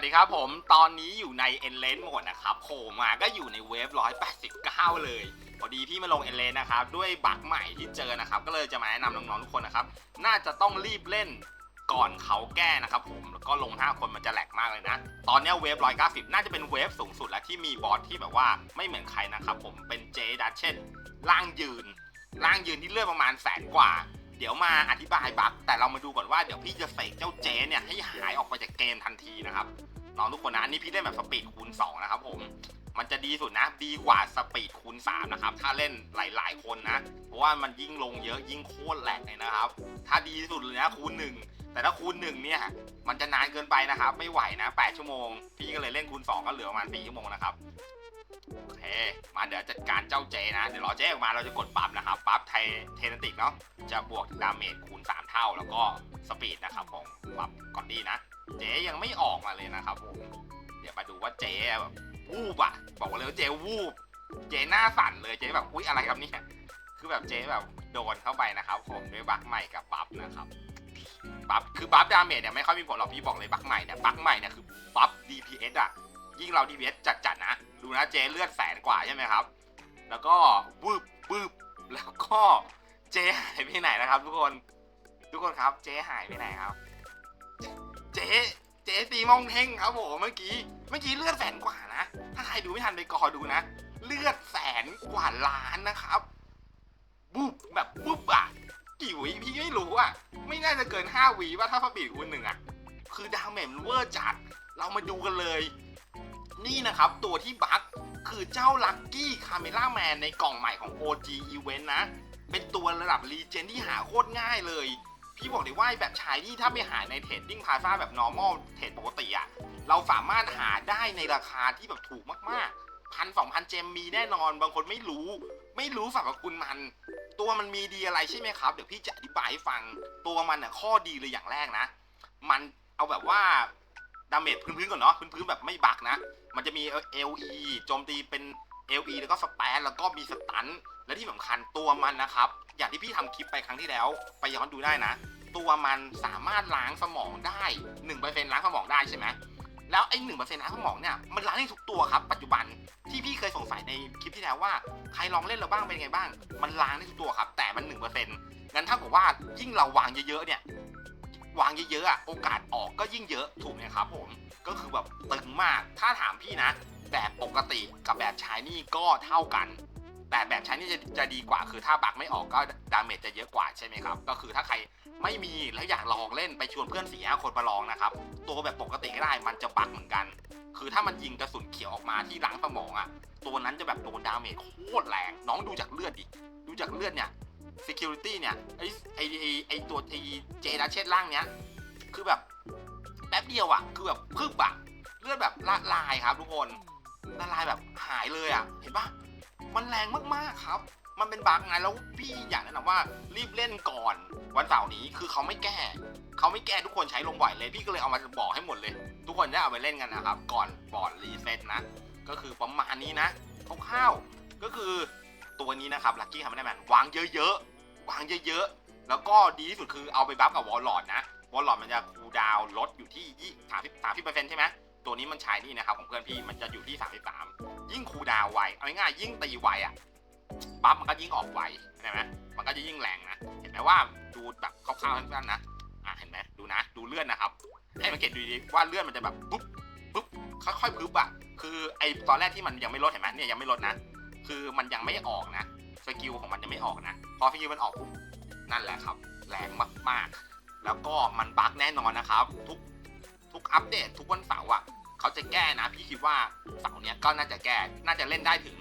วัสดีครับผมตอนนี้อยู่ในเอ็นเลนหมดนะครับโผล่มาก็อยู่ในเวฟ189 เลยพอดีพี่มาลงเอ็นเลนนะครับ ด้วยบั๊กใหม่ที่เจอนะครับ ก็เลยจะมาแนะนำน้องๆทุกคนนะครับ น่าจะต้องรีบเล่นก่อนเขาแก้นะครับผมแล้วก็ลง 5 คนมันจะแหลกมากเลยนะ ตอนนี้ยเวฟ190 น่าจะเป็นเวฟสูงสุดแล้วที่มีบอสที่แบบว่าไม่เหมือนใครนะครับผมเป็นเจดัชเช่นล่างยืนล่างยืนที่เลือดประมาณแสนกว่า เดี๋ยวมาอธิบายบั๊กแต่เรามาดูก่อนว่าเดี๋ยวพี่จะเสกเจ้าเจเนี่ยให้หายออกไปจากเกมทันทีนะครับน้องทุกคนนะอันนี้พี่เล่นแบบสปีดคูณ2นะครับผมมันจะดีสุดนะดีกว่าสปีดคูณ3นะครับถ้าเล่นหลาย ๆ คนนะ เพราะว่ามันยิ่งลงเยอะยิ่งโคตรแหลกเลยนะครับ ถ้าดีสุดเลยนะคูณ1แต่ถ้าคูณ1เนี่ยมันจะนานเกินไปนะครับ ไม่ไหวนะ 8 ชั่วโมง พี่ก็เลยเล่นคูณ2ก็เหลือประมาณ4ชั่วโมงนะครับ มาเดี๋ยวจัดการเจ้าเจนะ เดี๋ยวรอเจออกมาเราจะกดปรับนะครับปรับไทเทนติกเนาะจะบวกดาเมจคูณ 3 เท่า แล้วก็สปีดนะครับของปรับก่อนดีนะ เจยังไม่ออกมาเลยนะครับผมเดี๋ยวมาดูว่าเจแบบวูบอะบอกเลยว่าเจวูบเจหน้าสั่นเลยเจแบบอุ๊ยอะไรครับเนี่ยคือแบบเจแบบโดนเข้าไปนะครับผมด้วยบัคใหม่กับบัฟนะครับบัฟคือบัฟดาเมจเนี่ยไม่ค่อยมีผลหรอกพี่บอกเลยบัคใหม่เนี่ยบัคใหม่เนี่ยคือบัฟ DPS อะยิ่งเรา DPS จัดๆนะ ดูนะเจเลือดแสนกว่าใช่ไหมครับ แล้วก็วืบวืบแล้วก็เจหายไปไหนนะครับ ทุกคนทุกคนครับ เจหายไปไหนครับ เจเจตีมองเท่งครับผมเมื่อกี้เมื่อกี้เลือดแสนกว่านะถ้าใครดูไม่ทันไปกอดูนะ เลือดแสนกว่าล้านนะครับบุบแบบบุบอะกี่วิพี่ไม่รู้อะไม่น่าจะเกิน5วิว่าถ้าฟาบีคูณหนึ่งอะคือดาเมมเวอร์จัด เรามาดูกันเลย นี่นะครับตัวที่บั๊กคือเจ้าลักกี้คาเมล่าแมนในกล่องใหม่ของ OG Event นะ เป็นตัวระดับรีเจนที่หาโคตรง่ายเลย พี่บอกเลยว่าแบบชายนี่ถ้าไปหาในเทรดดิ้งพาซาแบบ normal เทรดปกติอะเราสามารถหาได้ในราคาที่แบบถูกมากๆพันสองพันเจมมีแน่นอน บางคนไม่รู้ ไม่รู้สรรพคุณมัน ตัวมันมีดีอะไรใช่ไหมครับ เดี๋ยวพี่จะอธิบายให้ฟัง ตัวมันน่ะข้อดีเลยอย่างแรกนะ มันเอาแบบว่าดาเมจพื้นๆก่อนเนาะพื้นๆแบบไม่บักนะ มันจะมี LE โจมตีเป็น LE แล้วก็สแปนแล้วก็มีสตัน และที่สำคัญตัวมันนะครับ อย่างที่พี่ทำคลิปไปครั้งที่แล้ว ไปย้อนดูได้นะ ตัวมันสามารถล้างสมองได้1%ล้างสมองได้ใช่ไหมแล้วไอ้หนึ่งเปอร์เซ็นต์ล้างสมองเนี่ยมันล้างได้ทุกตัวครับปัจจุบันที่พี่เคยสงสัยในคลิปที่แล้วว่าใครลองเล่นแล้วบ้างเป็นไงบ้าง มันล้างได้ทุกตัวครับ แต่มันหนึ่งเปอร์เซ็นต์งั้นเท่ากับว่ายิ่งเราวางเยอะๆเนี่ยวางเยอะๆอะโอกาสออกก็ยิ่งเยอะถูกไหมครับผม ก็คือแบบตึงมาก ถ้าถามพี่นะ แบบปกติกับแบบชายนี่ก็เท่ากัน แต่แบบชายนี่จะจะดีกว่า คือถ้าบักไม่ออกก็ดาเมจจะเยอะกว่าใช่ไหมครับ ก็คือถ้าใครไม่มีแล้วอยากลองเล่นไปชวนเพื่อนสี่ห้าคนมาลองนะครับ ตัวแบบปกติก็ได้มันจะบักเหมือนกัน คือถ้ามันยิงกระสุนเขียวออกมาที่ล้างสมองอะตัวนั้นจะแบบโดนดาเมจโคตรแรง น้องดูจากเลือดดิ ดูจากเลือดเนี่ย security เนี่ยไอไอไอไอตัวไอเจดัชเชตล่างเนี้ย คือแบบ แป๊บเดียวอะ คือแบบพึบอะ เลือดแบบละลายครับทุกคนละลายแบบหายเลยอะ เห็นปะมันแรงมากๆครับ มันเป็นบั๊กไงแล้วพี่อยากแนะนำว่ารีบเล่นก่อน วันเสาร์นี้คือเขาไม่แก้เขาไม่แก้ทุกคนใช้ลงบ่อยเลย พี่ก็เลยเอามาบอกให้หมดเลย ทุกคนได้เอาไปเล่นกันนะครับ ก่อนบอร์ดรีเซ็ตนะ ก็คือประมาณนี้นะคร่าวๆก็คือตัวนี้นะครับลัคกี้ทำได้แมนวางเยอะๆวางเยอะๆแล้วก็ดีที่สุดคือเอาไปบัฟกับวอลลอดนะ วอลลอดมันจะคูลดาวน์ลดอยู่ที่ยี่สามสิบสามสิบเปอร์เซ็นต์ใช่ไหมตัวนี้มันใช้นี่นะครับของเพื่อนพี่มันจะอยู่ที่33ยิ่งคูลดาวน์ไวเอาง่ายๆยิ่งตีไวอะบัฟมันก็ยิ่งออกไวใช่ไหมมันก็จะยิ่งแรงนะเห็นไหมว่าดูแบบคร่าวๆให้เพื่อนๆนะอะเห็นไหมดูนะดูเลื่อนนะครับให้มันเกตดูดีว่าเลื่อนมันจะแบบปุ๊บปุ๊บค่อยๆปุ๊บอะคือไอตอนแรกที่มันยังไม่ลดเห็นไหมเนี่ยยังไม่ลดนะ คือมันยังไม่ออกนะสกิลของมันยังไม่ออกนะ พอสกิลมันออกปุ๊บนั่นแหละครับ แรงมากๆ แล้วก็มันบั๊กแน่นอนนะครับ ทุกทุกอัปเดตทุกวันเสาร์อะเขาจะแก้นะ พี่คิดว่าเสาร์เนี้ยก็น่าจะแก้ น่าจะเล่นได้ถึง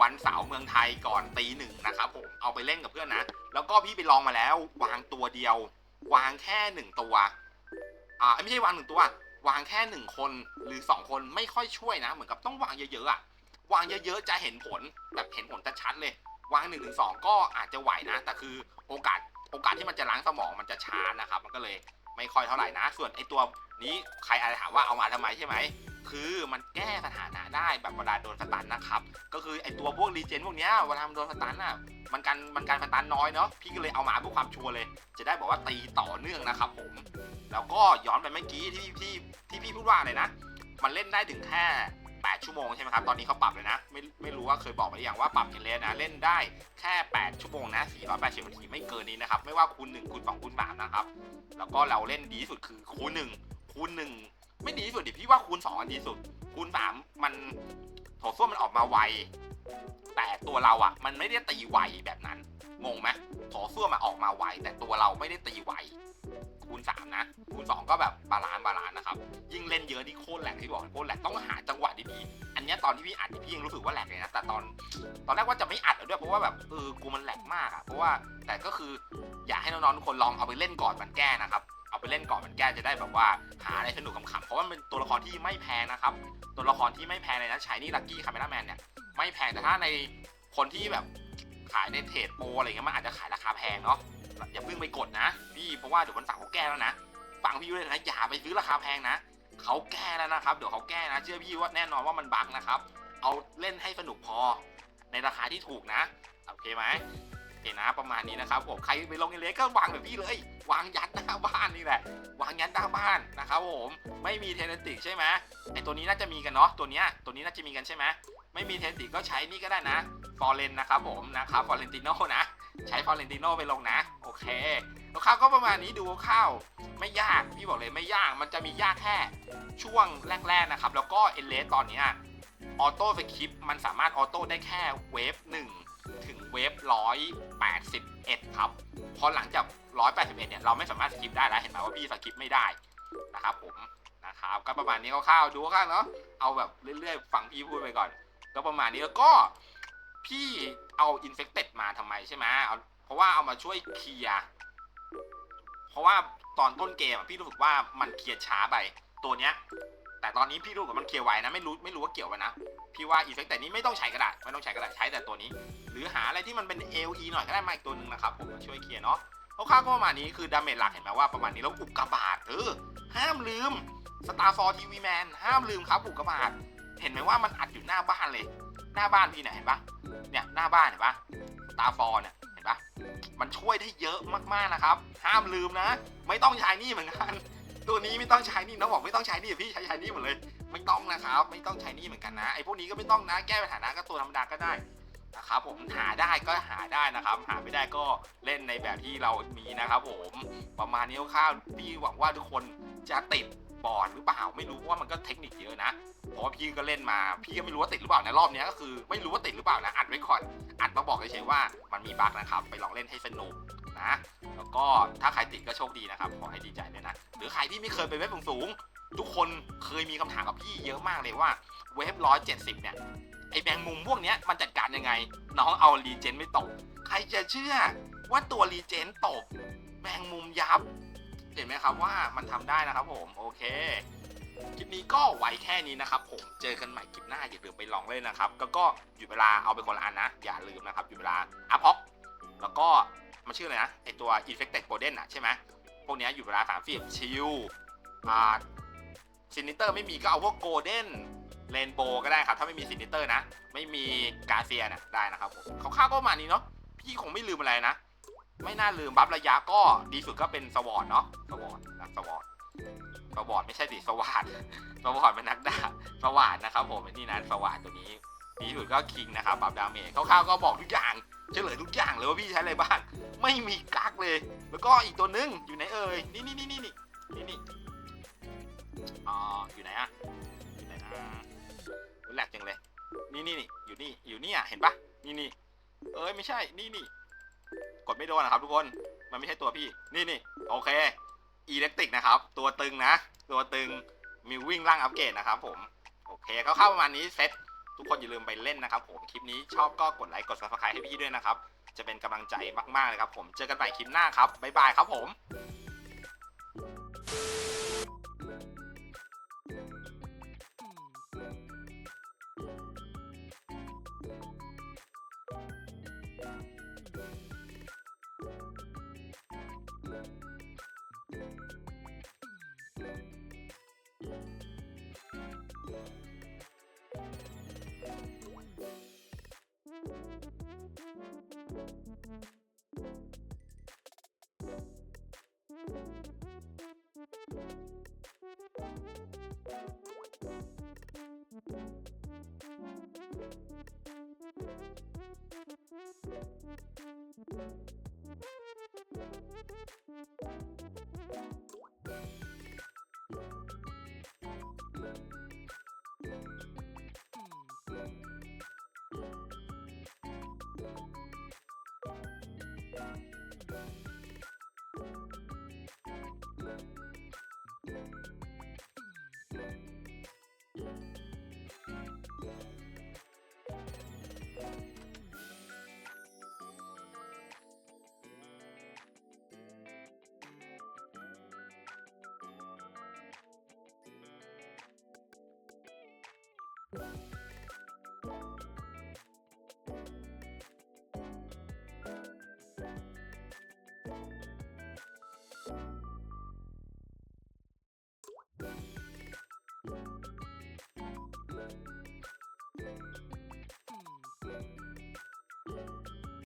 วันเสาร์เมืองไทยก่อนตีหนึ่งนะครับผมเอาไปเล่นกับเพื่อนนะ แล้วก็พี่ไปลองมาแล้ววางตัวเดียว วางแค่หนึ่งตัวอ่าไม่ใช่วางหนึ่งตัว วางแค่หนึ่งคนหรือสองคนไม่ค่อยช่วยนะ เหมือนกับต้องวางเยอะๆอะวางเยอะๆจะเห็นผลแบบเห็นผลชัดเลย วางหนึ่งถึงสองก็อาจจะไหวนะ แต่คือโอกาส โอกาสที่มันจะล้างสมองมันจะช้านะครับ มันก็เลยไม่ค่อยเท่าไหร่นะ ส่วนไอตัวนี้ใครอาจจะถามว่าเอามาทำไมใช่ไหม คือมันแก้สถานะได้แบบเวลาโดนสตันนะครับ ก็คือไอตัวพวกรีเจนพวกเนี้ยเวลามันโดนสตันอะ มันกันมันการสตันน้อยเนาะ พี่ก็เลยเอามาเพื่อความชัวร์เลย จะได้บอกว่าตีต่อเนื่องนะครับผม แล้วก็ย้อนไปเมื่อกี้ที่ที่ที่พี่พูดว่าอะไรนะ มันเล่นได้ถึงแค่ 8 ชั่วโมงใช่ไหมครับ ตอนนี้เขาปรับเลยนะ ไม่ไม่รู้ว่าเคยบอกไปหรือยังว่าปรับเอเลนนะ เล่นได้แค่ 8 ชั่วโมงนะ480นาทีไม่เกินนี้นะครับ ไม่ว่าคูณ1คูณ2คูณ3นะครับ แล้วก็เราเล่นดีสุดคือคูณ1คูณ1ไม่ดีสุดดิพี่ว่าคูณ2อันดีสุด คูณ3มันโถส้วมมันออกมาไว แต่ตัวเราอะมันไม่ได้ตีไวแบบนั้น งงไหมโถส้วมมาออกมาไวแต่ตัวเราไม่ได้ตีไว คูณ3นะคูณ2ก็แบบบาลานซ์บาลานซ์นะครับยิ่งเล่นเยอะที่โคตรแหลกที่บอกโคตรแหลกต้องหาจังหวะดีๆอันนี้ตอนที่พี่อัดนี่พี่ยังรู้สึกว่าแหลกเลยนะแต่ตอนตอนแรกว่าจะไม่อัดแล้วด้วยเพราะว่าแบบเออกูมันแหลกมากอะเพราะว่าแต่ก็คืออยากให้น้องๆทุกคนลองเอาไปเล่นก่อนมันแก้นะครับเอาไปเล่นก่อนมันแก้จะได้แบบว่าหาอะไรสนุกขำๆเพราะว่ามันเป็นตัวละครที่ไม่แพงนะครับตัวละครที่ไม่แพงเลยนะใช้นี่ลักกี้คาเมล่าแมนเนี่ยไม่แพงแต่ถ้าในคนที่แบบขายในเทรดโปรอะไรเงี้ยมันอาจจะขายราคาแพงเนาะ อย่าเพิ่งไปกดนะ พี่เพราะว่าเดี๋ยววันเสาร์เขาแก้แล้วนะฟังพี่ด้วยนะอย่าไปซื้อราคาแพงนะเขาแก้แล้วนะครับเดี๋ยวเขาแก้นะ เชื่อพี่ว่าแน่นอนว่ามันบั๊กนะครับ เอาเล่นให้สนุกพอ ในราคาที่ถูกนะโอเคไหมโอเคนะประมาณนี้นะครับผมใครไปลงในเล็กก็วางแบบพี่เลย วางยัดหน้าบ้านนี่แหละ วางยัดหน้าบ้านนะครับผมไม่มีเทนติกใช่ไหมไอตัวนี้น่าจะมีกันเนาะตัวเนี้ยตัวนี้น่าจะมีกันใช่ไหมไม่มีเทนติกก็ใช้นี่ก็ได้นะฟอร์เรนนะครับผมนะครับฟอร์เรนติโนนะใช้ฟอร์เรนติโนไปลงนะ เคแล้วข้าวก็ประมาณนี้ดูข้าวไม่ยากพี่บอกเลยไม่ยากมันจะมียากแค่ช่วงแรกๆนะครับ แล้วก็เอเลสตอนนี้ออโต้สคริปมันสามารถออโต้ได้แค่เวฟ1ถึงเวฟ181 ครับพอหลังจาก 181 เนี่ยเราไม่สามารถสคริปได้แล้วเห็นไหมว่าพี่สคริปไม่ได้นะครับผมนะครับก็ประมาณนี้คร่าวๆดูคร่าวๆเนาะเอาแบบเรื่อยๆฟังพี่พูดไปก่อน ก็ประมาณนี้แล้วก็พี่เอา infected มาทำไมใช่ไหมเอา ราะว่าเอามาช่วยเคลียร์เพราะว่าตอนต้นเกมพี่รู้สึกว่ามันเคลียร์ช้าไปตัวเนี้ย แต่ตอนนี้พี่รู้สึกว่ามันเคลียร์ไวนะไม่รู้ไม่รู้ว่าเกี่ยวไว้นะ พี่ว่า infected นี้ไม่ต้องใช้ก็ได้ไม่ต้องใช้ก็ได้ใช้แต่ตัวนี้ หรือหาอะไรที่มันเป็น LE หน่อยก็ได้มาอีกตัวหนึ่งนะครับผมมาช่วยเคลียร์เนาะคร่าก็ประมาณนี้คือดาเมจหลักเห็นไหมว่าประมาณนี้แล้วอุกกาบาตเออห้ามลืม Star for TV Man ห้ามลืมครับอุกกาบาตเห็นไหมว่ามันอัดอยู่หน้าบ้านเลย หน้าบ้านพี่เนี่ยเห็นปะเนี่ยหน้าบ้านเห็นปะ Star for เนี่ย ห็นปะมันช่วยได้เยอะมากๆนะครับ ห้ามลืมนะ ไม่ต้องใช้นี่เหมือนกัน ตัวนี้ไม่ต้องใช้นี่น้องบอกไม่ต้องใช้นี่พี่ใช้ใช้นี่หมดเลย ไม่ต้องนะครับ ไม่ต้องใช้นี่เหมือนกันนะไอ้พวกนี้ก็ไม่ต้องนะแก้ปัญหานะก็ตัวธรรมดาก็ได้นะครับผมหาได้ก็หาได้นะครับ หาไม่ได้ก็เล่นในแบบที่เรามีนะครับผมประมาณนี้คร่าวๆพี่หวังว่าทุกคนจะติด บอร์ดหรือเปล่าไม่รู้เพราะว่ามันก็เทคนิคเยอะนะเพราะว่าพี่ก็เล่นมา พี่ก็ไม่รู้ว่าติดหรือเปล่านะรอบนี้ก็คือไม่รู้ว่าติดหรือเปล่านะอัดไว้ก่อนอัดมาบอกเฉยๆว่ามันมีบั๊กนะครับ ไปลองเล่นให้สนุกนะแล้วก็ถ้าใครติดก็โชคดีนะครับขอให้ดีใจด้วยนะหรือใครที่ไม่เคยไปเว็บสูงทุกคนเคยมีคำถามกับพี่เยอะมากเลยว่าเว็บร้อยเจ็ดสิบเนี่ยไอแมงมุมพวกเนี้ยมันจัดการยังไง น้องเอารีเจนไม่ตก ใครจะเชื่อว่าตัวรีเจนตก แมงมุมยับ เห็นไหมครับว่ามันทำได้นะครับผมโอเคคลิปนี้ก็ไว้แค่นี้นะครับผมเจอกันใหม่คลิปหน้าอย่าลืมไปลองเล่นนะครับ ก็ก็หยุดเวลาเอาไปคนละอันนะ อย่าลืมนะครับหยุดเวลาอะพ็อกแล้วก็มันชื่ออะไรนะไอตัว Infected Golden อะใช่ไหมพวกนี้ยหยุดเวลาสามสิบชิลอ่าซินิเตอร์ไม่มีก็เอาพวกโกลเด้นเรนโบก็ได้ครับ ถ้าไม่มีซินิเตอร์นะ ไม่มีกาเซียนะได้นะครับผมคร่าวๆก็ประมาณนี้เนาะพี่คงไม่ลืมอะไรนะ ไม่น่าลืมบัฟระยะก็ดีสุดก็เป็นสวอตเนาะสวอตนะสวอตสวอตไม่ใช่ดิสวาดสวอตเป็นนักดาบสวาดนะครับผมนี่นะสวาดตัวนี้ดีสุดก็คิงนะครับปรับดาเมจคร่าวๆก็บอกทุกอย่างเฉลยทุกอย่างเลยว่าพี่ใช้อะไรบ้างไม่มีกักเลย แล้วก็อีกตัวนึงอยู่ไหนเอ่ยนี่นี่นี่นี่นี่นี่นี่อ่าอยู่ไหนอะอยู่ไหนนะแหลกจังเลย นี่นี่นี่อยู่นี่อยู่นี่อะเห็นปะนี่นี่เอ้ยไม่ใช่นี่นี่ กดไม่โดนนะครับทุกคน มันไม่ใช่ตัวพี่ นี่นี่โอเค อิเล็กติกนะครับ ตัวตึงนะ ตัวตึง มีวิ่งร่างอัปเกรดนะครับผม โอเคก็เข้าประมาณนี้เซตทุกคนอย่าลืมไปเล่นนะครับผม คลิปนี้ชอบก็กดไลค์ กดซับสไครต์ให้พี่ด้วยนะครับ จะเป็นกำลังใจมากๆเลยครับผม เจอกันใหม่คลิปหน้าครับ บ๊ายบายครับผม Bye.